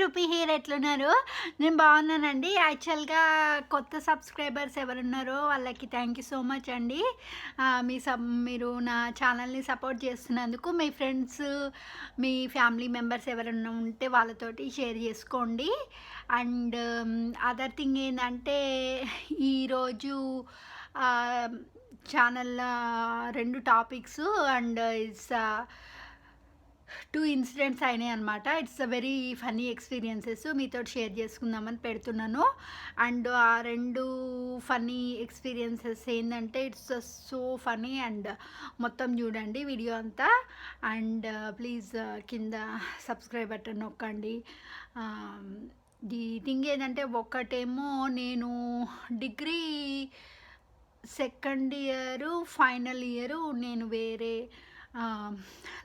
Rupee here ఎట్లున్నారు? నేను బాగున్నానండి. యాక్చువల్గా కొత్త సబ్స్క్రైబర్స్ ఎవరున్నారో వాళ్ళకి థ్యాంక్ యూ సో మచ్ అండి. మీ సబ్ మీరు నా ఛానల్ని సపోర్ట్ చేస్తున్నందుకు మీ ఫ్రెండ్స్ మీ ఫ్యామిలీ మెంబర్స్ ఎవరన్నా ఉంటే వాళ్ళతోటి షేర్ చేసుకోండి. అండ్ అదర్ థింగ్ ఏంటంటే ఈరోజు ఛానల్ రెండు topics and it's two incidents అయినాయి అనమాట it's a very funny experiences మీతో షేర్ చేసుకుందామని పెడుతున్నాను. అండ్ ఆ రెండు ఫన్నీ ఎక్స్పీరియన్సెస్ ఏంటంటే ఇట్స్ సో ఫనీ అండ్ మొత్తం చూడండి వీడియో అంతా. అండ్ uh, ప్లీజ్ uh, కింద సబ్స్క్రైబ్ బటన్ నొక్కండి. Um, ది థింగ్ ఏంటంటే ఒకటేమో నేను degree second year final year నేను వేరే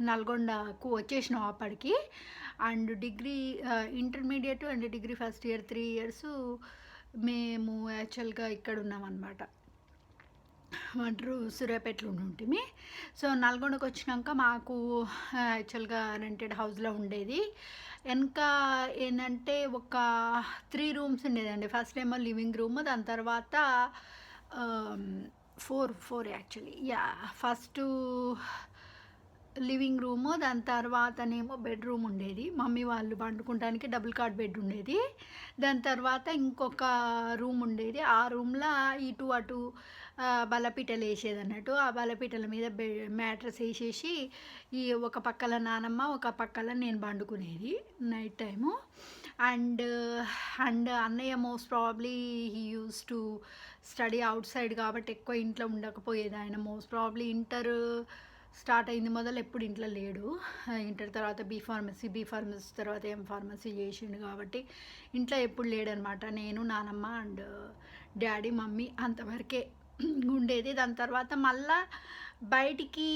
నల్గొండకు వచ్చేసినాం అప్పటికి. And degree intermediate and degree first year three years మేము యాక్చువల్గా ఇక్కడ ఉన్నామన్నమాట. అంటారు సూర్యాపేటలో ఉంటుంది సో నల్గొండకు వచ్చినాక మాకు యాక్చువల్గా రెంటెడ్ హౌస్లో ఉండేది. వెనక ఏంటంటే ఒక త్రీ రూమ్స్ ఉండేదండి. ఫస్ట్ ఏమో లివింగ్ రూమ్ దాని తర్వాత four four actually. Yeah first living room దాని తర్వాతనేమో బెడ్రూమ్ ఉండేది. మమ్మీ వాళ్ళు పండుకుంటానికి డబుల్ కాట్ బెడ్ ఉండేది. దాని తర్వాత ఇంకొక రూమ్ ఉండేది. ఆ రూమ్లో ఇటు అటు బలపీటలు వేసేది అన్నట్టు ఆ బలపీటల మీద బె మ్యాట్రస్ వేసేసి ఈ ఒక పక్కల నానమ్మ ఒక పక్కల నేను పండుకునేది నైట్ టైము. అండ్ అండ్ అన్నయ్య most probably he used to study outside కాబట్టి ఎక్కువ ఇంట్లో ఉండకపోయేది ఆయన మోస్ట్ ప్రాబ్లీ ఇంటర్ స్టార్ట్ అయింది మొదలు ఎప్పుడు ఇంట్లో లేడు. ఇంటర్ తర్వాత బీ ఫార్మసీ బీ ఫార్మసీ తర్వాత ఏం ఫార్మసీ చేసిండు కాబట్టి ఇంట్లో ఎప్పుడు లేడనమాట. నేను నానమ్మ అండ్ డాడీ మమ్మీ అంతవరకే ఉండేది. దాని తర్వాత మళ్ళా బయటికి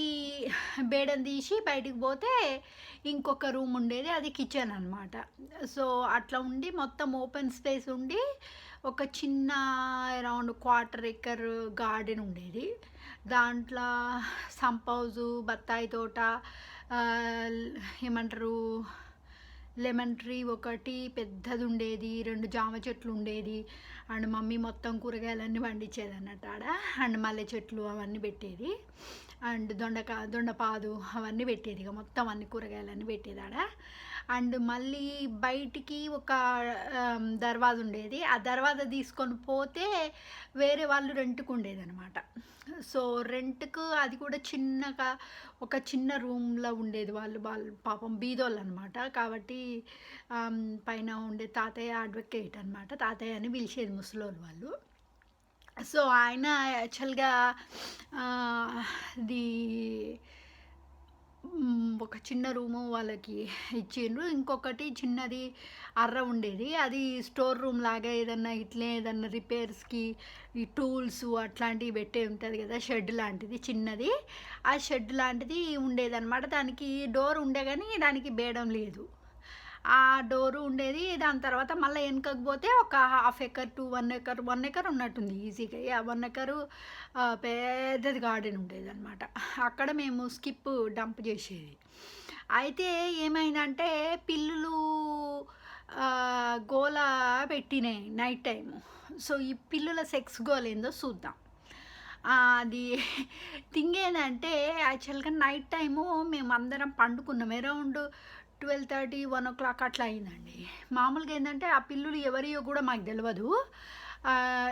బేడని తీసి బయటికి పోతే ఇంకొక రూమ్ ఉండేది అది కిచెన్ అనమాట. సో అట్లా ఉండి మొత్తం ఓపెన్ స్పేస్ ఉండి ఒక చిన్న అరౌండ్ క్వార్టర్ ఎకర్ గార్డెన్ ఉండేది. దాంట్లో సంపౌజు బత్తాయి తోట ఏమంటారు లెమన్ ట్రీ ఒకటి పెద్దది ఉండేది రెండు జామ చెట్లు ఉండేది. అండ్ మమ్మీ మొత్తం కూరగాయలన్నీ పండించేది అన్నట్టు ఆడ. అండ్ మల్లె చెట్లు అవన్నీ పెట్టేది. అండ్ దొండకా దొండపాదు అవన్నీ పెట్టేది. ఇక మొత్తం అన్ని కూరగాయలన్నీ పెట్టేది ఆడ. అండ్ మళ్ళీ బయటికి ఒక దర్వాజ ఉండేది ఆ దర్వాజ తీసుకొని పోతే వేరే వాళ్ళు రెంట్కు ఉండేది అనమాట సో రెంట్కు అది కూడా చిన్నగా ఒక చిన్న రూమ్లో ఉండేది వాళ్ళు. వాళ్ళు పాపం బీదోళ్ళు అనమాట కాబట్టి పైన ఉండే తాతయ్య అడ్వకేట్ అనమాట తాతయ్య అని పిలిచేది ముసలోళ్ళు వాళ్ళు. సో ఆయన యాక్చువల్గా ది ఒక చిన్న రూము వాళ్ళకి ఇచ్చిండ్రు. ఇంకొకటి చిన్నది అర్ర ఉండేది. అది స్టోర్ రూమ్ లాగా ఏదన్నా ఇట్లే ఏదన్నా రిపేర్స్కి ఈ టూల్స్ అట్లాంటివి పెట్టే ఉంటుంది కదా షెడ్ లాంటిది చిన్నది. ఆ షెడ్ లాంటిది ఉండేదన్నమాట. దానికి డోర్ ఉండే కానీ దానికి బేడం లేదు. ఆ డోరు ఉండేది దాని తర్వాత మళ్ళీ వెనకకు పోతే ఒక half acre two one acre one acre ఉన్నట్టుంది ఈజీగా. ఆ వన్ ఎకరు పెద్దది గార్డెన్ ఉండేది అనమాట అక్కడ మేము స్కిప్ డంప్ చేసేది. అయితే ఏమైందంటే పిల్లులు గోల పెట్టినాయి నైట్ టైము. సో ఈ పిల్లుల సెక్స్ గోల్ ఏందో చూద్దాం. అది థింగ్ ఏంటంటే యాక్చువల్గా నైట్ టైము మేము అందరం పండుకున్నాం. Around twelve thirty one o'clock అట్లా అయిందండి. మామూలుగా ఏంటంటే ఆ పిల్లులు ఎవరియో కూడా మాకు తెలియదు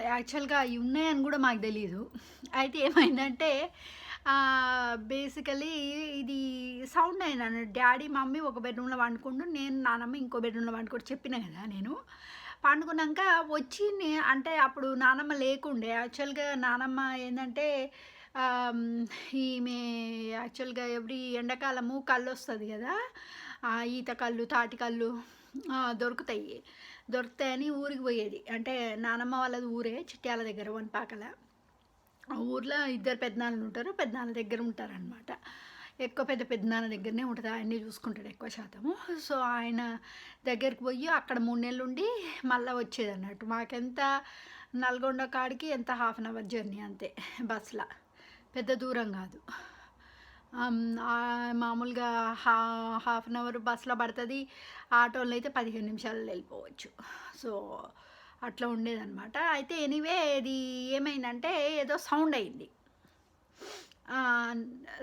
యాక్చువల్గా అవి ఉన్నాయని కూడా మాకు తెలియదు అయితే ఏమైందంటే బేసికలీ ఇది సౌండ్ అయినాను డాడీ మమ్మీ ఒక బెడ్రూమ్లో వండుకుంటూ నేను నానమ్మ ఇంకో బెడ్రూమ్లో వండుకుంటూ చెప్పిన కదా నేను. పండుకున్నాక వచ్చి నే- అంటే అప్పుడు నానమ్మ లేకుండే. యాక్చువల్గా నానమ్మ ఏంటంటే ఈమె యాక్చువల్గా ఎవ్రీ ఎండాకాలము కళ్ళు వస్తుంది కదా. ఈత కళ్ళు తాటి కళ్ళు దొరుకుతాయి. దొరుకుతాయని ఊరికి పోయేది. అంటే నానమ్మ వాళ్ళది ఊరే చిట్యాల దగ్గర వనపాకల. ఆ ఊర్లో ఇద్దరు పెద్దనాన్నలు ఉంటారు. పెద్దనాన్న దగ్గర ఉంటారనమాట ఎక్కువ పెద్ద పెద్దనాన్న దగ్గరనే ఉంటుంది. ఆయన్ని చూసుకుంటాడు ఎక్కువ శాతము సో ఆయన దగ్గరికి పోయి అక్కడ మూడు నెలలు ఉండి మళ్ళీ వచ్చేది అన్నట్టు మాకెంత నల్గొండ కాడికి ఎంత హాఫ్ అన్ అవర్ జర్నీ అంతే బస్సులో పెద్ద దూరం కాదు. మామూలుగా హా హాఫ్ అన్ అవర్ బస్సులో పడుతుంది. ఆటోలో అయితే పదిహేను నిమిషాలు వెళ్ళిపోవచ్చు. సో అట్లా ఉండేదన్నమాట. అయితే ఎనీవే ఇది ఏమైందంటే ఏదో సౌండ్ అయింది.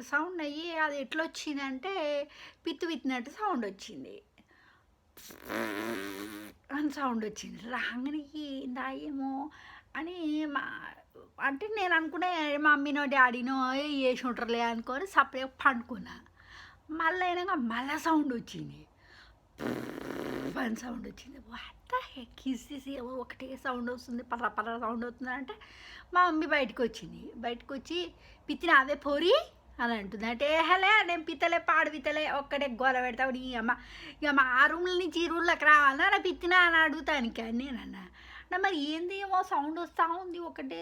సౌండ్ అయ్యి అది ఎట్లా వచ్చిందంటే పిత్తు విత్తినట్టు సౌండ్ వచ్చింది. అని సౌండ్ వచ్చింది. రాగానే ఏందా ఏమో అని మా అంటే నేను అనుకున్నా మా మమ్మీనో డాడీనో వేసి ఉంటారులే అనుకొని సపరేట్ పండుకున్నా. మళ్ళీ అయినాక మళ్ళీ సౌండ్ వచ్చింది. అని సౌండ్ వచ్చింది. వాట హెక్ ఏమో ఒకటే సౌండ్ వస్తుంది పర్ర పర్ర సౌండ్ వస్తుంది అంటే మా మమ్మీ బయటకు వచ్చింది. బయటకు వచ్చి పిత్తిన అదే పోరి అని అంటుంది. అంటే హలే నేను పిత్తలే పాడు పిత్తలే ఒక్కడే గోల పెడతావు నీ అమ్మ ఇక మా ఆ రూమ్ల నుంచి ఈ రూమ్లోకి రావాలా నా పిత్తినా అని అడుగుతాను కానీ నేనన్నా నా మరి ఏంది ఏమో సౌండ్ వస్తూ ఉంది ఒకటే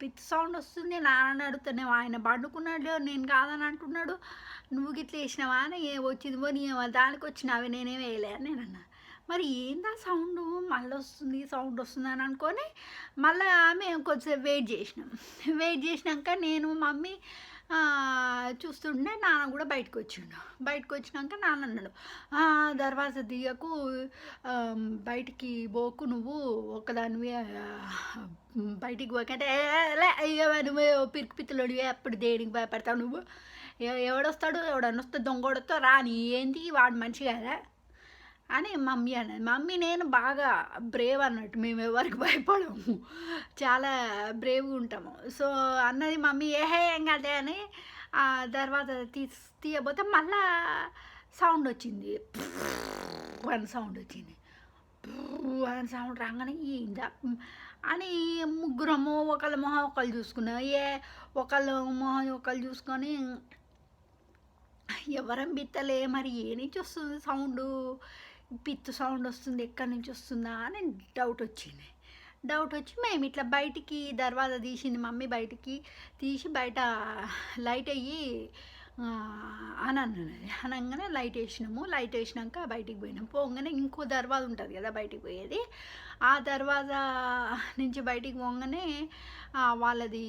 పిత్ సౌండ్ వస్తుంది నాన్న అడుగుతానే ఆయన పండుకున్నాడు నేను కాదని అంటున్నాడు నువ్వు గిట్ల వేసినావా అని ఏ వచ్చింది పోనీ దానికి వచ్చినావే నేనేం వేయలే అని నేను అన్నా. మరి ఏందా సౌండ్? మళ్ళీ వస్తుంది సౌండ్ వస్తుంది అని అనుకొని మళ్ళీ మేము కొంచెం వెయిట్ చేసినాం. వెయిట్ చేసినాక నేను మమ్మీ చూస్తుండే నాన్న కూడా బయటకు వచ్చిండు బయటకు వచ్చినాక నాన్న అన్నాడు దర్వాజా దిగకు బయటికి పోకు నువ్వు ఒకదానివి బయటికి పోకంటే "ఏ, నువ్వు పిరికి పిత్తలోడివి అప్పుడు దేనికి భయపడతావు నువ్వు? ఎవడొస్తాడు? ఎవడన్నా వస్తే కొడతావు రాని ఏంది? వాడు మంచి కదా. అని మమ్మీ అన్నది. మమ్మీ నేను బాగా బ్రేవ్ అన్నట్టు మేము ఎవరికి భయపడము. చాలా బ్రేవ్గా ఉంటాము. సో అన్నది మమ్మీ ఏహే ఏం కాదే అని ఆ తర్వాత తీ తీయబోతే మళ్ళా సౌండ్ వచ్చింది. అని సౌండ్ వచ్చింది. అని సౌండ్ రాగానే ఏందా? అని ముగ్గురము ఒకళ్ళ మొహం ఒకళ్ళు చూసుకున్నాం. ఏ ఒకళ్ళ మొహం ఒకళ్ళు చూసుకొని ఎవరం బిత్తలే మరి ఏ నుంచి వస్తుంది సౌండ్ పిత్తు సౌండ్ వస్తుంది ఎక్కడి నుంచి వస్తుందా అని డౌట్ వచ్చింది. డౌట్ వచ్చి మేము ఇట్లా బయటికి దర్వాజా తీసింది మమ్మీ బయటికి తీసి బయట లైట్ అయ్యి అని అన్నది అనగానే లైట్ వేసినాము. లైట్ వేసినాక బయటికి పోయినాం. పోగానే ఇంకో దర్వాజా ఉంటుంది కదా బయటికి పోయేది. ఆ దర్వాజా నుంచి బయటికి పోగానే వాళ్ళది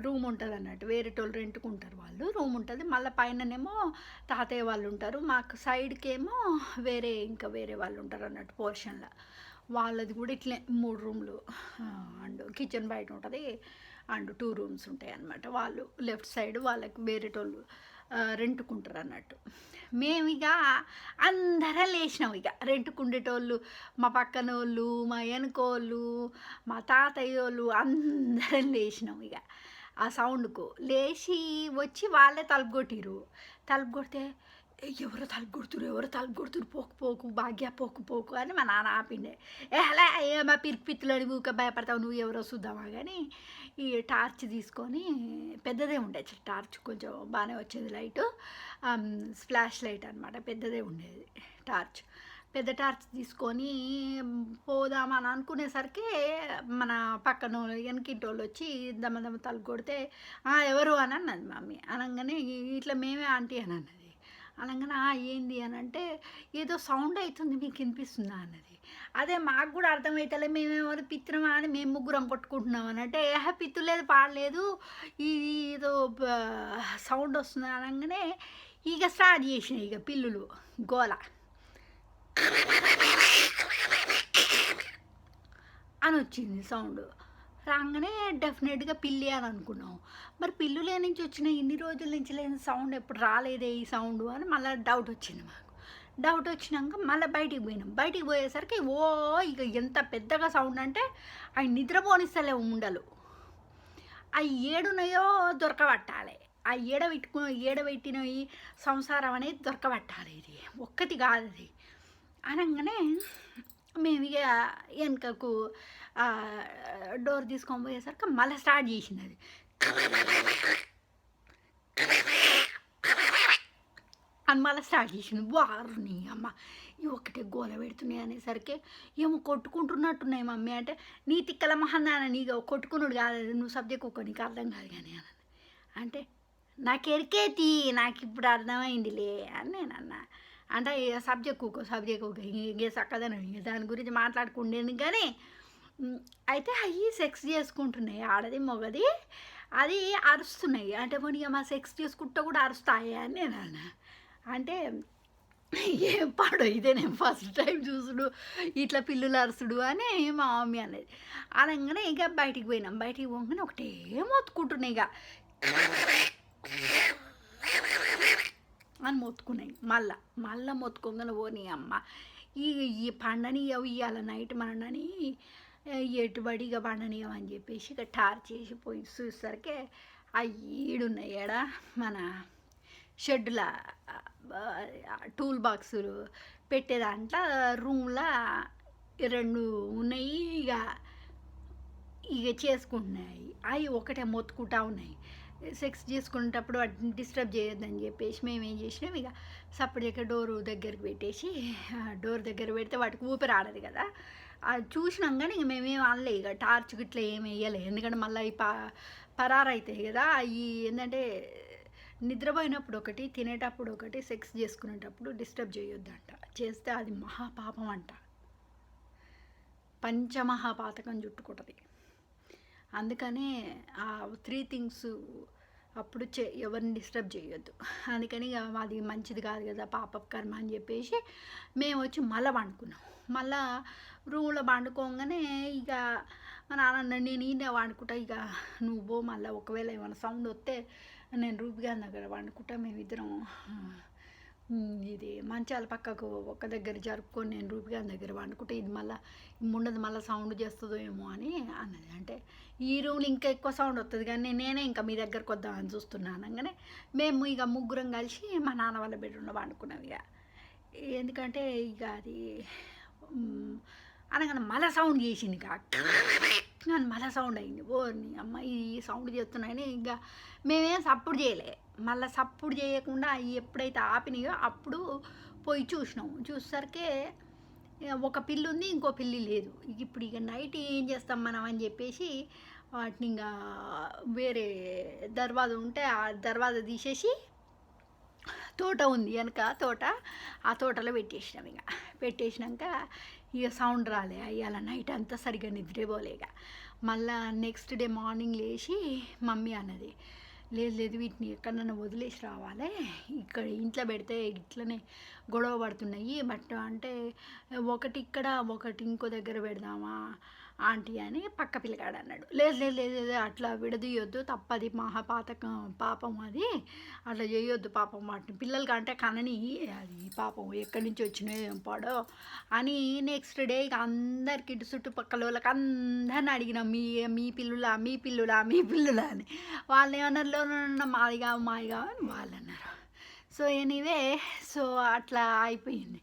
రూమ్ ఉంటుంది అన్నట్టు. వేరేటోళ్ళు రెంట్కుంటారు వాళ్ళు. రూమ్ ఉంటుంది. మళ్ళీ పైననేమో తాతయ్య వాళ్ళు ఉంటారు మాకు సైడ్కేమో వేరే ఇంకా వేరే వాళ్ళు ఉంటారు అన్నట్టు పోర్షన్లో. వాళ్ళది కూడా ఇట్లే మూడు రూమ్లు. అండ్ కిచెన్ బయట ఉంటుంది. అండ్ టూ రూమ్స్ ఉంటాయి అన్నమాట వాళ్ళు. లెఫ్ట్ సైడ్ వాళ్ళకి వేరేటోళ్ళు రెంటుకుంటారు అన్నట్టు మేము ఇక అందరం లేచినాం ఇక రెంటుకుండేటోళ్ళు మా పక్కన వాళ్ళు మా వెనుకోళ్ళు మా తాతయ్య వాళ్ళు అందరం లేచినాం ఇక ఆ సౌండ్కు లేచి వచ్చి వాళ్ళే తలుపు కొట్టిరు తలుపు కొడితే ఎవరు తలుపు కొడుతురు ఎవరు తలుపు కొడుతురు పోకు పోకు భాగ్య పోకు పోకు అని మా నాన్న ఆపిండే. ఏ అలా ఏ మా పిరికి ఊక భయపడతావు నువ్వు ఎవరో చూద్దామా కానీ ఈ టార్చ్ తీసుకొని పెద్దదే ఉండేది టార్చ్ కొంచెం బాగానే వచ్చేది లైట్. ఫ్లాష్ లైట్ అనమాట పెద్దదే ఉండేది టార్చ్. పెద్ద టార్చ్ తీసుకొని పోదామని అనుకునేసరికి మన పక్కన వెనకింటోళ్ళు వచ్చి దమ్మ దమ్మ తలుపు కొడితే ఎవరు? అని అన్నది మమ్మీ. అనగానే ఇట్లా మేమే ఆంటీ అని అన్నది. అనగానే ఏంది? అని అంటే ఏదో సౌండ్ అవుతుంది మీకు వినిపిస్తుందా? అన్నది. అదే మాకు కూడా అర్థమవుతలే మేమేమో పిత్రమా అని మేము ముగ్గురం కొట్టుకుంటున్నాం అని అంటే "ఏహ, పిత్తులేదు పాడలేదు. ఇది ఏదో సౌండ్ వస్తుంది అనగానే ఇక స్టార్ట్ చేసినాయి ఇక పిల్లులు గోల. అని వచ్చింది సౌండ్. రాగానే డెఫినెట్గా పిల్లి అని అనుకున్నాం. మరి పిల్లులే నుంచి వచ్చిన ఇన్ని రోజుల నుంచి లేని సౌండ్ ఎప్పుడు రాలేదే ఈ సౌండ్ అని మళ్ళీ డౌట్ వచ్చింది మాకు. డౌట్ వచ్చినాక మళ్ళీ బయటికి పోయినాం. బయటికి పోయేసరికి ఓ ఇక ఎంత పెద్దగా సౌండ్ అంటే ఆయన నిద్రపోనిస్తలే ఉండలు. ఆ ఏడునయో దొరకబట్టాలి. ఆ ఏడబెట్టుకు ఏడబెట్టిన ఈ సంసారం అనేది దొరకబట్టాలి ఇది. ఒక్కటి కాదు అది. అనగానే మేము ఇక వెనుకకు డోర్ తీసుకొని పోయేసరికి మళ్ళీ స్టార్ట్ చేసింది అది. అని మళ్ళీ స్టార్ట్ చేసింది వారిని అమ్మ ఇవి ఒకటే గోల పెడుతున్నాయి అనేసరికి ఏమో కొట్టుకుంటున్నట్టున్నాయి మమ్మీ అంటే నీ తిక్కల మహన్నాన నీకు కొట్టుకున్నాడు కాదు నువ్వు సబ్జెక్ట్ ఒక నీకు అర్థం కాదు కానీ అని అంటే నాకు ఎరికేతి నాకు ఇప్పుడు అర్థమైందిలే అని నేను అన్నా. అంటే సబ్జెక్ట్ ఒక సబ్జెక్ట్ ఒక ఇంకే చక్కదనం ఇంకే దాని గురించి మాట్లాడుకుండేది కానీ అయితే అవి సెక్స్ చేసుకుంటున్నాయి. ఆడది మొగది అది అరుస్తున్నాయి. అంటే పోనీ ఇక మా సెక్స్ చేసుకుంటా కూడా అరుస్తాయి అని నేను అన్నా. అంటే ఏం పాడో ఇదే నేను ఫస్ట్ టైం చూసుడు ఇట్లా పిల్లులు అరుసుడు అని మా మమ్మీ అనేది. అనగానే ఇక బయటికి పోయినాం. బయటికి పోగానే ఒకటే మొత్తుకుంటున్నాయి ఇక. అని మొత్తుకున్నాయి మళ్ళా మళ్ళా మొత్తుకోగానే పోనీ అమ్మ. ఈ ఈ పండని ఇవ్వాలి నైట్ మండని ఎటుబడి ఇక పండనియమని చెప్పేసి ఇక టార్ చేసి పోయి చూసేసరికి ఆ ఈడున్నాయి ఏడ మన షెడ్ల టూల్ బాక్సులు పెట్టే దాంట్లో రూమ్లో రెండు ఉన్నాయి. ఇక ఇక చేసుకుంటున్నాయి. అవి ఒకటే మొత్తుకుంటా ఉన్నాయి. సెక్స్ చేసుకునేటప్పుడు వాటిని డిస్టర్బ్ చేయొద్దని చెప్పేసి మేము ఏం చేసినాం. ఇక సపరేట్గా డోరు దగ్గరకు పెట్టేసి డోర్ దగ్గర పెడితే వాటికి ఊపిరి ఆడదు కదా. అది చూసినాం కానీ ఇక మేమేం అనలే ఇక టార్చ్ గిట్ల ఏమి వేయలే. ఎందుకంటే మళ్ళీ ప పరార అవుతాయి కదా. ఈ ఏంటంటే నిద్రపోయినప్పుడు ఒకటి తినేటప్పుడు ఒకటి సెక్స్ చేసుకునేటప్పుడు డిస్టర్బ్ చేయొద్దంట. చేస్తే అది మహాపాపం అంట పంచమహాపాతకం చుట్టుకుంటుంది. అందుకనే ఆ త్రీ థింగ్స్ అప్పుడు చే ఎవరిని డిస్టర్బ్ చేయొద్దు. అందుకని ఇక అది మంచిది కాదు కదా పాప కర్మ అని చెప్పేసి మేము వచ్చి మళ్ళీ వండుకున్నాం మళ్ళా రూమ్లో వండుకోగానే ఇక మా నాన్న నేను ఈయన వండుకుంటా ఇక నువ్వు మళ్ళీ ఒకవేళ ఏమైనా సౌండ్ వస్తే నేను రూపిగా దగ్గర వండుకుంటా మేమిద్దరం ఇది మంచాల పక్కకు ఒక దగ్గర జరుపుకొని నేను రూపిగా దగ్గర వండుకుంటే ఇది మళ్ళీ ఉండదు మళ్ళీ సౌండ్ చేస్తుందో ఏమో అని అన్నది. అంటే ఈ రూమ్లో ఇంకా ఎక్కువ సౌండ్ వస్తుంది కానీ నేనే ఇంకా మీ దగ్గరకు వద్దామని చూస్తున్నాను అనగానే మేము ఇక ముగ్గురం కలిసి మా నాన్న వాళ్ళ బెడ్రూమ్లో వండుకున్నాం ఇక. ఎందుకంటే ఇక అది అనగానే మళ్ళీ సౌండ్ చేసింది ఇక. అని మళ్ళీ సౌండ్ అయింది. ఓర్ని అమ్మ ఈ సౌండ్ చేస్తున్నాయని ఇంకా మేమేం సప్పుడు చేయలే. మళ్ళీ సప్పుడు చేయకుండా అవి ఎప్పుడైతే ఆపినాయో అప్పుడు పోయి చూసినాం చూసేసరికి ఒక పిల్లి ఉంది ఇంకో పిల్లి లేదు. ఇక ఇప్పుడు ఇక నైట్ ఏం చేస్తాం మనం అని చెప్పేసి వాటిని ఇంకా వేరే దర్వాజ ఉంటే ఆ దర్వాజ తీసేసి తోట ఉంది వెనక తోట. ఆ తోటలో పెట్టేసినాం ఇక. పెట్టేసినాక ఇక సౌండ్ రాలే. అయ్యాల నైట్ అంతా సరిగ్గా నిద్రపోలే ఇక. మళ్ళా నెక్స్ట్ డే మార్నింగ్ లేచి మమ్మీ అన్నది లేదు లేదు వీటిని ఎక్కడన్నా వదిలేసి రావాలి. ఇక్కడ ఇంట్లో పెడితే ఇట్లనే గొడవ పడుతున్నాయి. బట్ అంటే ఒకటి ఇక్కడ ఒకటి ఇంకో దగ్గర పెడదామా? ఆంటీ అని పక్క పిల్లగాడు అన్నాడు లేదు లేదు లేదు లేదు అట్లా విడదీయొద్దు తప్పది మహాపాతకం పాపం అది. అట్లా చేయొద్దు పాపం వాటిని. పిల్లలకి అంటే కనని అది పాపం ఎక్కడి నుంచి వచ్చినాయో పాడో అని నెక్స్ట్ డే ఇక అందరికి ఇటు చుట్టుపక్కల వాళ్ళకి అందరిని అడిగినాం మీ మీ పిల్లులా మీ పిల్లులా మీ పిల్లులా అని. వాళ్ళు ఏమన్నారులో మాదిగా మాదిగా అని వాళ్ళు అన్నారు. సో ఎనీవే సో అట్లా అయిపోయింది.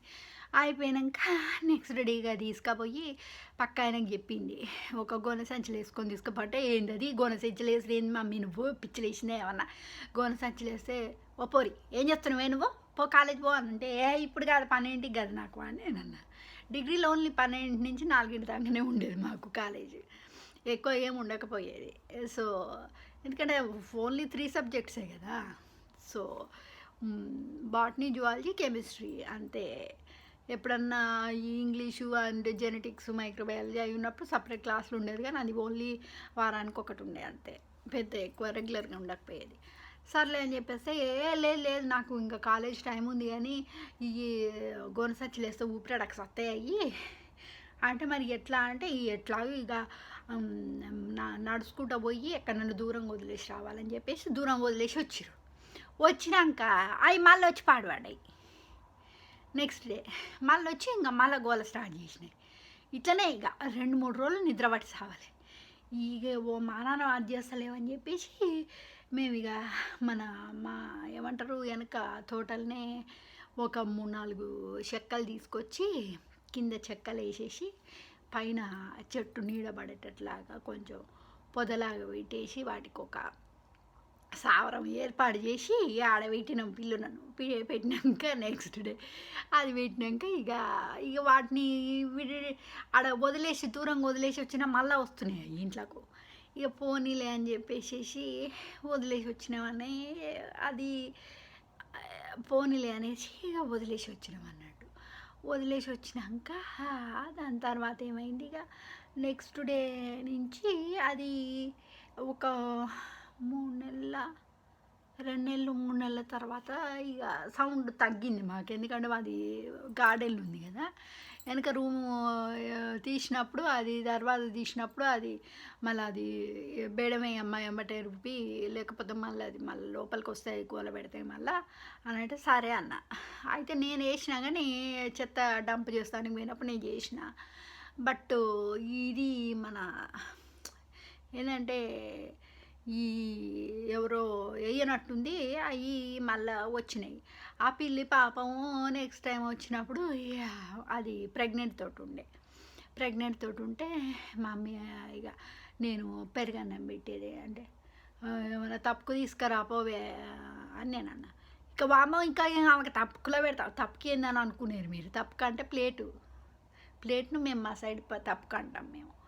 అయిపోయాక నెక్స్ట్ డేగా తీసుకపోయి పక్క ఆయనకి చెప్పింది. ఒక గోన సంచులు వేసుకొని తీసుకుపోతే అది గోన సంచులు వేసి ఏంది మమ్మీ నువ్వు? పిచ్చిలు వేసినా ఏమన్నా? గోన సంచులు వేస్తే ఓ పోరి ఏం చేస్తున్నావే నువ్వు? పో కాలేజ్ పో అంటే ఏ ఇప్పుడు కాదు పన్నెండింటికి కదా నాకు అని నేను అన్నా. డిగ్రీలో ఓన్లీ పన్నెండు నుంచి నాలుగింటి దాకానే ఉండేది మాకు కాలేజీ. ఎక్కువ ఏం ఉండకపోయేది. సో ఎందుకంటే ఓన్లీ త్రీ సబ్జెక్ట్సే కదా. సో బాటనీ జువాలజీ కెమిస్ట్రీ అంతే. ఎప్పుడన్నా ఈ ఇంగ్లీషు అండ్ జెనెటిక్స్ మైక్రోబయాలజీ అవి ఉన్నప్పుడు సపరేట్ క్లాసులు ఉండేది కానీ అది ఓన్లీ వారానికి ఒకటి ఉండే అంతే. పెద్ద ఎక్కువ రెగ్యులర్గా ఉండకపోయేది. సర్లే అని చెప్పేస్తే ఏ లేదు లేదు నాకు ఇంకా కాలేజ్ టైం ఉంది కానీ ఈ గోనసచ్చులు వేస్తే ఊపిరాడకు సత్తాయి అంటే మరి ఎట్లా అంటే ఎట్లాగో ఇక నడుచుకుంటూ పోయి ఎక్కడ నన్ను దూరం వదిలేసి రావాలని చెప్పేసి దూరం వదిలేసి వచ్చిరు వచ్చినాక అవి మళ్ళీ వచ్చి పాడుపడ్డాయి నెక్స్ట్ డే మళ్ళీ వచ్చి ఇంకా మళ్ళీ గోల స్టార్ట్ చేసినాయి. ఇట్లనే ఇక రెండు మూడు రోజులు నిద్ర పట్టి సావాలి. ఇక ఓ మా నాన్న అది చేస్తలేవని చెప్పేసి మేము ఇక మన మా ఏమంటారు వెనక తోటలనే ఒక మూడు నాలుగు చెక్కలు తీసుకొచ్చి కింద చెక్కలు వేసేసి పైన చెట్టు నీడ పడేటట్లాగా కొంచెం పొదలాగా పెట్టేసి వాటికి ఒక సావరం ఏర్పాటు చేసి ఆడ పెట్టినాం పిల్లునను పెట్టినాక నెక్స్ట్ డే అది పెట్టినాక ఇక ఇక వాటిని ఆడ వదిలేసి దూరంగా వదిలేసి వచ్చినా మళ్ళీ వస్తున్నాయి ఇంట్లోకు. ఇక పోనీలే అని చెప్పేసి వదిలేసి వచ్చినామని అది పోనీలే అనేసి ఇక వదిలేసి వచ్చినాం అన్నట్టు. వదిలేసి వచ్చినాక దాని తర్వాత ఏమైంది ఇక నెక్స్ట్ డే నుంచి అది ఒక మూడు నెలల రెండు నెలలు మూడు నెలల తర్వాత ఇక సౌండ్ తగ్గింది మాకు. ఎందుకంటే మాది గార్డెన్ ఉంది కదా. వెనక రూము తీసినప్పుడు అది దర్వాజా తీసినప్పుడు అది మళ్ళీ అది బేడమే అమ్మాయి ఎమ్మటే రూపి లేకపోతే మళ్ళీ అది మళ్ళీ లోపలికి వస్తాయి కూల పెడతాయి మళ్ళీ అని అంటే సరే అన్న. అయితే నేను వేసినా కానీ చెత్త డంప్ చేస్తానికి పోయినప్పుడు నేను చేసిన. బట్ ఇది మన ఏంటంటే ఈ ఎవరో వేయనట్టుంది అవి మళ్ళా వచ్చినాయి. ఆ పిల్లి పాపం నెక్స్ట్ టైం వచ్చినప్పుడు అది ప్రెగ్నెంట్ తోటి ఉండే ప్రెగ్నెంట్ తోటి ఉంటే మా మమ్మీ ఇక నేను పెరుగన్నం పెట్టేది అంటే ఏమైనా తప్పుకు తీసుకురాపోవే అని నేను అన్నా. ఇక వామ ఇంకా ఆమెకి తప్పుకులో పెడతా తప్పుకి ఏందని అనుకునేరు మీరు? తప్పుకు అంటే ప్లేటు. ప్లేట్ను మేము మా సైడ్ ప- తప్పుకు అంటాం మేము.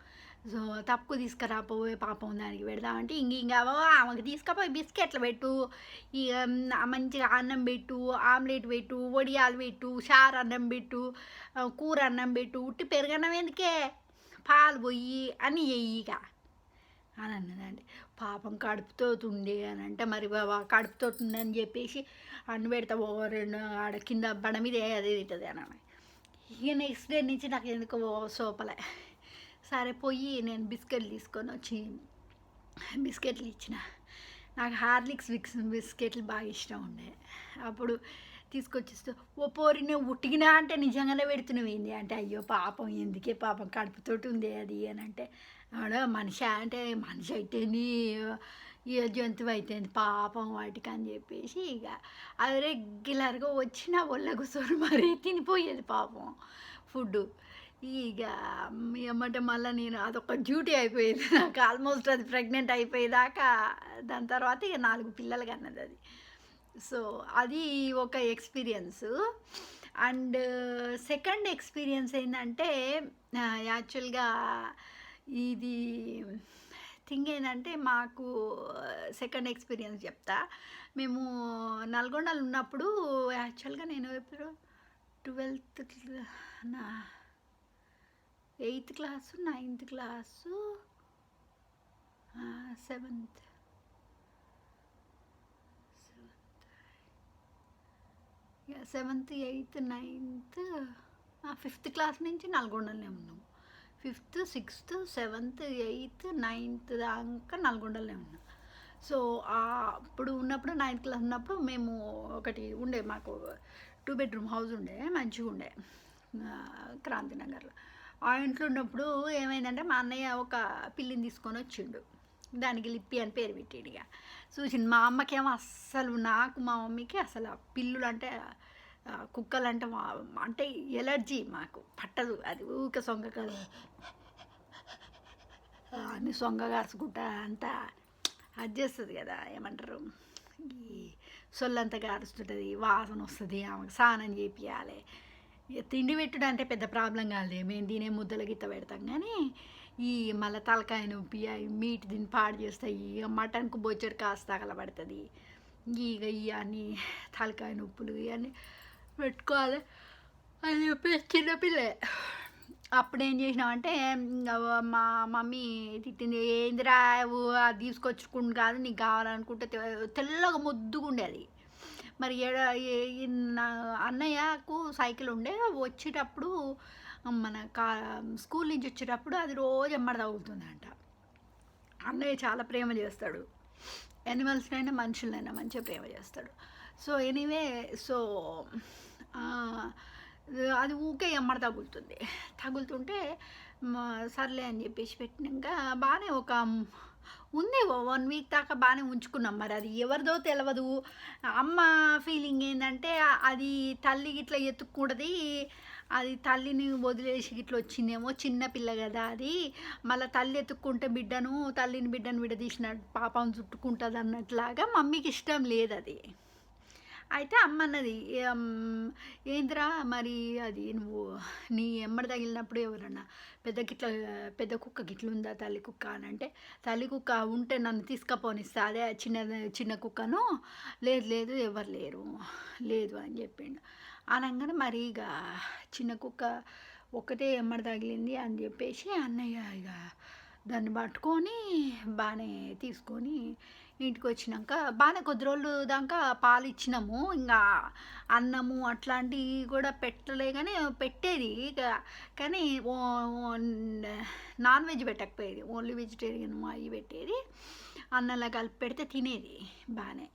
సో తప్పుకు తీసుకురాపోయే పాపం దానికి పెడదామంటే ఇంక ఇంకా ఆమెకి తీసుకుపోయి బిస్కెట్లు పెట్టు ఇక మంచిగా అన్నం పెట్టు ఆమ్లెట్ పెట్టు వడియాలు పెట్టు చారు అన్నం పెట్టు కూర అన్నం పెట్టు ఉట్టి పెరగన్నం ఎందుకే? పాలు పోయి అని ఇక. అని అన్నదండి. పాపం కడుపుతో ఉండే అని అంటే మరి బాబా కడుపుతో ఉందని చెప్పేసి అన్ను పెడతా ఓ రెండు ఆడ కింద బడ మీద అదే తింటుంది అని ఇక నెక్స్ట్ డే నుంచి నాకు ఎందుకో సోపలే. సరే పోయి నేను బిస్కెట్లు తీసుకొని వచ్చి బిస్కెట్లు ఇచ్చిన. నాకు హార్లిక్స్ విక్స్ బిస్కెట్లు బాగా ఇష్టం ఉండే. అప్పుడు తీసుకొచ్చిస్తూ ఓ పోరి నువ్వు ఉట్టిగినా అంటే నిజంగానే పెడుతున్నావు ఏంది? అంటే అయ్యో పాపం ఎందుకే పాపం కడుపుతోటి ఉంది అది అని అంటే ఆడ మనిషి అంటే మనిషి అయితేంది ఏ జంతువు అయితేంది పాపం వాటికి అని చెప్పేసి ఇక అది రెగ్యులర్గా వచ్చిన ఒళ్ళ కూర్చొని మరీ తినిపోయేది పాపం. ఫుడ్ ఇక ఏమంటే మళ్ళీ నేను అదొక డ్యూటీ అయిపోయేది. నాకు ఆల్మోస్ట్ అది ప్రెగ్నెంట్ అయిపోయేదాకా. దాని తర్వాత ఇక నాలుగు పిల్లలు కన్నది అది. సో అది ఒక ఎక్స్పీరియన్స్. అండ్ సెకండ్ ఎక్స్పీరియన్స్ ఏంటంటే యాక్చువల్గా ఇది థింగ్ ఏంటంటే మాకు సెకండ్ ఎక్స్పీరియన్స్ చెప్తా. మేము నల్గొండలో ఉన్నప్పుడు యాక్చువల్గా నేను ఎప్పుడు? ట్వెల్త్ నా eighth class ninth class seventh. Seventh eighth ninth. Fifth class నుంచి నల్గొండలోనే ఉన్నాం. Fifth sixth seventh eighth ninth దాకా నల్గొండలోనే ఉన్నాం. సో అప్పుడు ఉన్నప్పుడు నైన్త్ క్లాస్ ఉన్నప్పుడు మేము ఒకటి ఉండే మాకు టూ బెడ్రూమ్ హౌస్ ఉండే మంచిగా ఉండే క్రాంతి నగర్లో. ఆ ఇంట్లో ఉన్నప్పుడు ఏమైందంటే మా అన్నయ్య ఒక పిల్లిని తీసుకొని వచ్చిండు. దానికి లిప్పి అని పేరు పెట్టాడు ఇక. చూసింది మా అమ్మకేమో అస్సలు నాకు మా మమ్మీకి అసలు ఆ పిల్లులు అంటే కుక్కలు అంటే మా అంటే ఎలర్జీ మాకు. పట్టదు. అది ఊక సొంగ కదా. అన్ని సొంగ కాసుకుంటా అంతా అది చేస్తుంది కదా ఏమంటారు? ఈ సొల్లంతా కారుస్తుంటుంది వాసన వస్తుంది ఆమెకు స్నానం చేపియాలి తిండి పెట్టడం అంటే పెద్ద ప్రాబ్లం కాదు మేము తినే ముద్దల గిత్త పెడతాం కానీ ఈ మళ్ళీ తలకాయ నొప్పి అవి మీట్ దీన్ని పాడు చేస్తాయి ఇక మటన్కు బొచ్చడి కాస్త తగలబడుతుంది. ఇక ఇవన్నీ తలకాయ నొప్పులు ఇవన్నీ పెట్టుకోవాలి అని చెప్పేసి చిన్నపిల్లే అప్పుడు ఏం చేసినామంటే మా మమ్మీ తిట్టింది ఏందిరా అది తీసుకొచ్చుకుంటు కాదు నీకు కావాలనుకుంటే తెల్లగా ముద్దుగా ఉండేది. మరి ఏడ ఈ అన్నయ్యకు సైకిల్ ఉండే వచ్చేటప్పుడు మన కా స్కూల్ నుంచి వచ్చేటప్పుడు అది రోజు ఎమ్మడి తగులుతుందంట. అన్నయ్య చాలా ప్రేమ చేస్తాడు. యానిమల్స్నైనా మనుషులైనా మంచిగా ప్రేమ చేస్తాడు. సో ఎనీవే సో అది ఊకే ఎమ్మడి తగులుతుంది. తగులుతుంటే సర్లే అని చెప్పేసి పెట్టినాక బాగానే ఒక ఉంది వన్ వీక్ దాకా బాగానే ఉంచుకున్నాం. మరి అది ఎవరిదో తెలియదు అమ్మ ఫీలింగ్ ఏంటంటే అది తల్లి ఇట్లా ఎత్తుకూడది అది తల్లిని వదిలేసి ఇట్లా వచ్చిందేమో చిన్న పిల్ల కదా అది. మళ్ళీ తల్లి ఎత్తుక్కుంటే బిడ్డను తల్లిని బిడ్డను విడదీసిన పాపం చుట్టుకుంటుంది అన్నట్లాగా మమ్మీకి ఇష్టం లేదు అది అయితే అమ్మ అన్నది ఏందిరా మరి అది నువ్వు నీ ఎమ్మడి తగిలినప్పుడు ఎవరన్నా పెద్ద గిట్ల పెద్ద కుక్క గిట్ల ఉందా తల్లి కుక్క అని అంటే తల్లి కుక్క ఉంటే నన్ను తీసుకపోనిస్తా. అదే చిన్న చిన్న కుక్కను. లేదు లేదు ఎవరు లేరు. లేదు అని చెప్పిండు. అనగానే మరి ఇక చిన్న కుక్క ఒక్కటే ఎమ్మడి తగిలింది అని చెప్పేసి అన్నయ్య ఇక దాన్ని పట్టుకొని బాగానే తీసుకొని ఇంటికి వచ్చినాక బాగానే కొద్ది రోజులు దాకా పాలు ఇచ్చినాము ఇంకా అన్నము అట్లాంటివి కూడా పెట్టలే కానీ పెట్టేది కానీ ఓ- నాన్ వెజ్ పెట్టకపోయేది. ఓన్లీ వెజిటేరియన్ అవి పెట్టేది. అన్నంలో కలిపి పెడితే తినేది బాగానే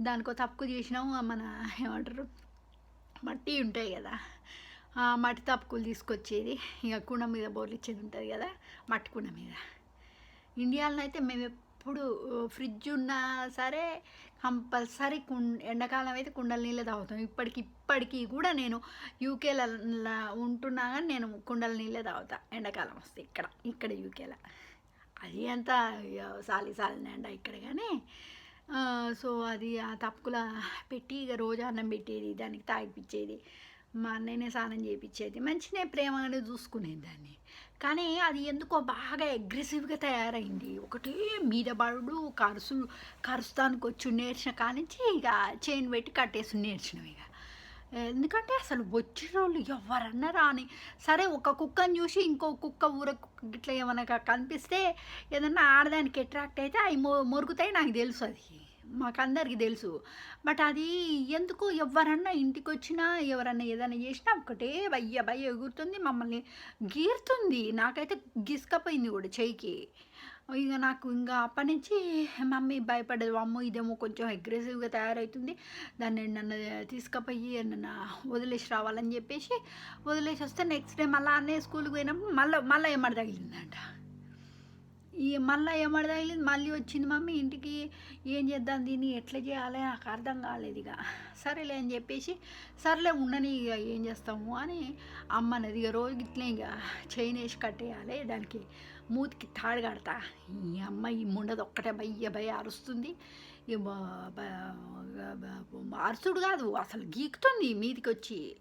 దానికో తప్పు చేసినాము మన ఏమంటారు మట్టి ఉంటాయి కదా. మట్టి తప్పుకులు తీసుకొచ్చేది. ఇక కుండ మీద బోర్లు ఇచ్చేది ఉంటుంది కదా మట్టి కుండ మీద. ఇండియాలో అయితే మేము ఎప్పుడు ఫ్రిడ్జ్ ఉన్నా సరే కంపల్సరీ కుం ఎండాకాలం అయితే కుండల నీళ్ళే తాగుతాం ఇప్పటికి ఇప్పటికీ కూడా నేను యూకేలో ఉంటున్నా కానీ నేను కుండల నీళ్ళే తాగుతా. ఎండాకాలం వస్తే ఇక్కడ ఇక్కడ యూకేలో. అది అంతా ఇక సాలి సాలిన ఎండ ఇక్కడ కానీ సో అది ఆ తప్పుల పెట్టి ఇక రోజు అన్నం పెట్టేది దానికి తాగిపించేది మా అన్నయ్యనే స్నానం చేయించేది మంచినే ప్రేమగానే చూసుకునేది దాన్ని కానీ అది ఎందుకో బాగా అగ్రెసివ్గా తయారైంది. ఒకటే మీద బడు కరుసు కరుస్తానికి వచ్చి నేర్చిన కానించి ఇక చైన్ పెట్టి కట్టేసి నేర్చినాం ఇక. ఎందుకంటే అసలు వచ్చిన వాళ్ళు ఎవరన్నా రాని సరే ఒక కుక్కని చూసి ఇంకో కుక్క ఊర కుక్క ఇట్లా ఏమైనా కనిపిస్తే ఏదన్నా ఆడదానికి అట్రాక్ట్ అయితే అవి మొ మొరుగుతాయి నాకు తెలుసు అది. మాకందరికి తెలుసు. బట్ అది ఎందుకు ఎవరన్నా ఇంటికి వచ్చినా ఎవరన్నా ఏదైనా చేసినా ఒకటే బయ్య భయ ఎగురుతుంది మమ్మల్ని గీరుతుంది. నాకైతే గిసుకపోయింది కూడా చెయ్యికి. ఇక నాకు ఇంకా అప్పటి నుంచి మమ్మీ భయపడదు అమ్మో ఇదేమో కొంచెం అగ్రెసివ్గా తయారవుతుంది దాన్ని నన్ను తీసుకుపోయి నన్ను వదిలేసి రావాలని చెప్పేసి వదిలేసి వస్తే నెక్స్ట్ డే మళ్ళీ అన్నయ్య స్కూల్కి పోయినప్పుడు మళ్ళీ మళ్ళీ ఏమడి తగిలిందంట ఈ మళ్ళీ ఏమడ తగిలింది? మళ్ళీ వచ్చింది మమ్మీ ఇంటికి. ఏం చేద్దాం దీన్ని? ఎట్లా చేయాలి? నాకు అర్థం కాలేదు ఇక. సరేలే అని చెప్పేసి సర్లే ఉండని ఇక ఏం చేస్తాము అని అమ్మనది ఇక రోజు ఇట్లే ఇక చైన్ వేసి కట్టేయాలి. దానికి మూతికి తాడు కడతా. ఈ అమ్మాయి ముండది ఒక్కటే భయ్య భయ అరుస్తుంది. అరుసుడు కాదు అసలు గీకుతుంది మీదికి వచ్చి.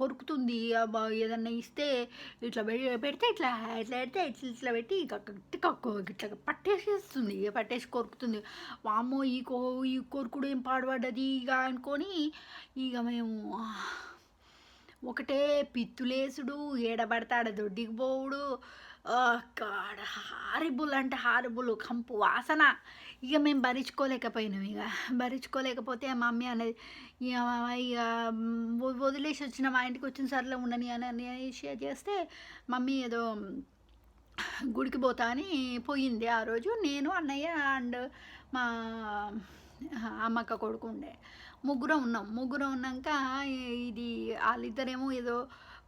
కొరుకుతుంది. అబ్బా ఏదన్నా ఇస్తే ఇట్లా పెడితే ఇట్లా ఇట్లా పెడితే ఇట్లా ఇట్లా పెట్టి ఇక ఇట్లా పట్టేసేస్తుంది. ఇక పట్టేసి కొరుకుతుంది. వామ్మో ఈ కో ఈ కొరుకుడు ఏం పాడుపడ్డది? ఇక అనుకొని ఇక మేము ఒకటే పిత్తులేసుడు ఏడబడతాడ దొడ్డికి పోవుడు. కాడ హారిబుల్ అంటే హారిబుల్ కంపు వాసన. ఇక మేము భరించుకోలేకపోయినాం ఇక. భరించుకోలేకపోతే మా మమ్మీ అనేది ఇక ఇక వదిలేసి వచ్చిన మా ఇంటికి వచ్చిన సర్లే ఉండని అని అనేసి చేస్తే మమ్మీ ఏదో గుడికి పోతా అని పోయింది. ఆ రోజు నేను అన్నయ్య అండ్ మా అమ్మక్క కొడుకు ఉండే. ముగ్గురం ఉన్నాం. ముగ్గురం ఉన్నాక ఇది వాళ్ళిద్దరేమో ఏదో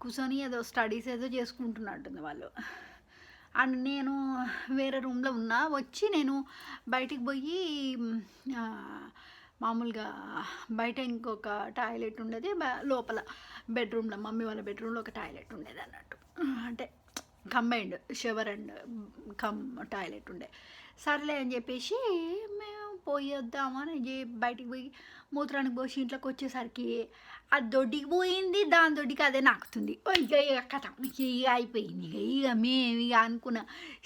కూర్చొని ఏదో స్టడీస్ ఏదో చేసుకుంటున్నట్టుంది వాళ్ళు. అండ్ నేను వేరే రూమ్లో ఉన్నా వచ్చి నేను బయటికి పోయి మామూలుగా బయట ఇంకొక టాయిలెట్ ఉండేది లోపల బెడ్రూమ్లో మమ్మీ వాళ్ళ బెడ్రూమ్లో ఒక టాయిలెట్ ఉండేది అన్నట్టు. అంటే combined shower and come toilet ఉండే. సర్లే అని చెప్పేసి మేము పోయి వద్దామని బయటికి పోయి మూత్రానికి పోసి ఇంట్లోకి వచ్చేసరికి ఆ దొడ్డికి పోయింది దాని దొడ్డికి అదే నాకుతుంది. ఇక ఇక కథ. ఇక అయిపోయింది. ఇక ఇక మేము ఇక అనుకున్నా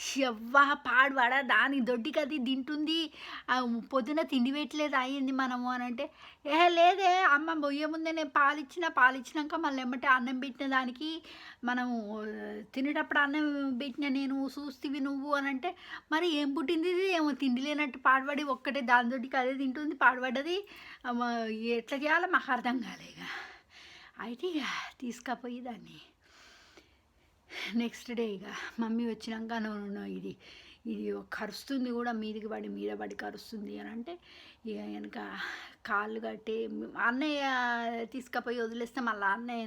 శవ్వ పాడువాడ దాని దొడ్డికి అది తింటుంది. పొద్దున తిండి పెట్టలేదు అయ్యింది మనము అని అంటే ఏ లేదే అమ్మ పోయే ముందే నేను పాలిచ్చిన పాలిచ్చినాక మళ్ళీ ఎమ్మటే అన్నం పెట్టిన దానికి మనము తినేటప్పుడు అన్నం పెట్టిన నేను చూస్తివి నువ్వు అని అంటే మరి ఏం పుట్టింది ఇది? ఏమో తిండి లేనట్టు పాడబడి ఒక్కటే దాని దొడ్డికి అదే తింటుంది పాడబడ్డది. ఎట్లా చేయాలో మాకు అర్థం కాలే ఇక అయితే ఇక తీసుకపోయి దాన్ని నెక్స్ట్ డే ఇక మమ్మీ వచ్చినాక నువ్వు ఇది ఇది కరుస్తుంది కూడా మీదికి పడి మీద పడి కరుస్తుంది అని అంటే ఇక వెనక కాళ్ళు కట్టి అన్నయ్య తీసుకుపోయి వదిలేస్తే మళ్ళీ అన్నయ్య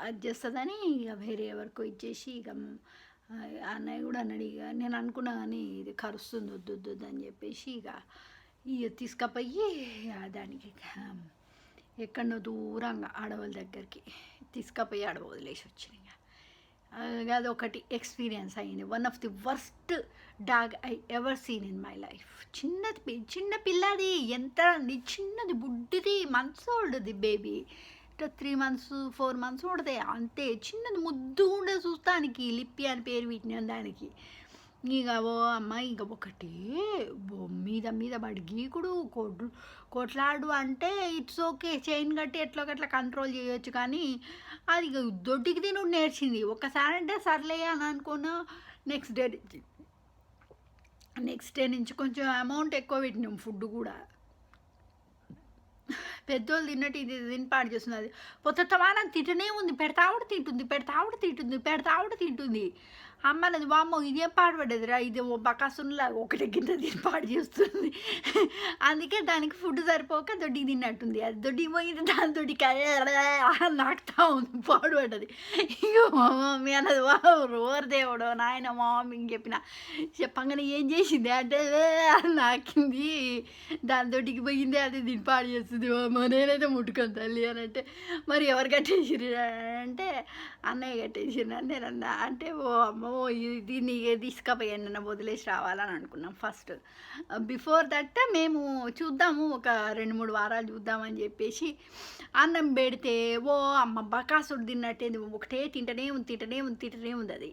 అది చేస్తుందని ఇక వేరే ఎవరికో ఇచ్చేసి ఇక అన్నయ్య కూడా అన్నాడు ఇక నేను అనుకున్నా కానీ ఇది కరుస్తుంది వద్దు వద్దు అని చెప్పేసి ఇక ఇక తీసుకపోయి ఆ, దానికి ఎక్కడో దూరంగా అడవుల దగ్గరికి తీసుకపోయి అడవి వదిలేసి వచ్చిన అది ఒకటి అదొకటి ఎక్స్పీరియన్స్ అయింది one of the worst dog I ever seen in my life చిన్నది పి- చిన్న పిల్లది ఎంత చిన్నది బుడ్డిది months ఓల్డ్ది baby three months four months ఉంటుంది అంతే. చిన్నది ముద్దు ఉండే చూస్తానికి లిప్పి అని పేరు పెట్టిన దానికి. ఇక ఓ అమ్మ ఇక ఒకటి. మీద మీద పడి గీకుడు కొడు కొట్లాడు అంటే ఇట్స్ ఓకే చైన్ కట్టి ఎట్లా గట్లా కంట్రోల్ చేయొచ్చు కానీ అది ఇక దొడ్డికి తిను నేర్చింది. ఒకసారి అంటే సర్లే అని అనుకున్నా నెక్స్ట్ డే నెక్స్ట్ డే నుంచి కొంచెం అమౌంట్ ఎక్కువ పెట్టినాం ఫుడ్ కూడా. పెద్దోళ్ళు తిన్నట్టు ఇది తిని పాడు చేస్తున్నది పొద్దు తమానం తింటూనే ఉంది. పెడతావుడు తింటుంది పెడతావుడు తింటుంది పెడతావుడు తింటుంది. అమ్మనది వామ్మో ఇదేం పాడుపడ్డదిరా ఇది ఓ ఒకటి కింద తిని పాడు చేస్తుంది. అందుకే దానికి ఫుడ్ సరిపోక దొడ్డి తిన్నట్టుంది. అది దొడ్డి పోయింది దాని దొడ్డి నాకుతా ఉంది పాడుపడ్డది. ఇంకో మా మమ్మీ అన్నది వా రోర్ దేవుడు నాయన మా మమ్మీ చెప్పిన చెప్పంగానే ఏం చేసింది? అంటే నాకింది దాని దొడ్డికి పోయింది అది దీన్ని పాడు చేస్తుంది "ఓ, నేనైతే ముట్టుకొని తల్లి అని అంటే మరి ఎవరు కట్టేసిరు అంటే అన్నయ్య కట్టేసిరు అని నేను అంటే ఓ అమ్మ ఇది దీన్ని తీసుకపోయాను నన్ను వదిలేసి రావాలని అనుకున్నాం ఫస్ట్. బిఫోర్ దట్ మేము చూద్దాము ఒక రెండు మూడు వారాలు చూద్దామని చెప్పేసి అన్నం పెడితే ఓ అమ్మ బకాసుడు తిన్నట్టేది ఒకటే తింటనే ఉంది తింటనే ఉంది తింటనే ఉంది అది.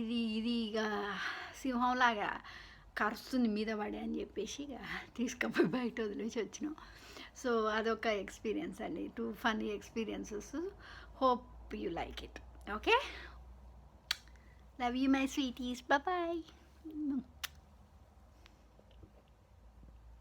ఇది ఇది ఇక సింహంలాగా కరుస్తుంది మీద పడే అని చెప్పేసి ఇక తీసుకపోయి బయట వదిలేసి వచ్చినాం. సో అదొక ఎక్స్పీరియన్స్ అండి. Two funny experiences hope you like it okay love you my sweeties bye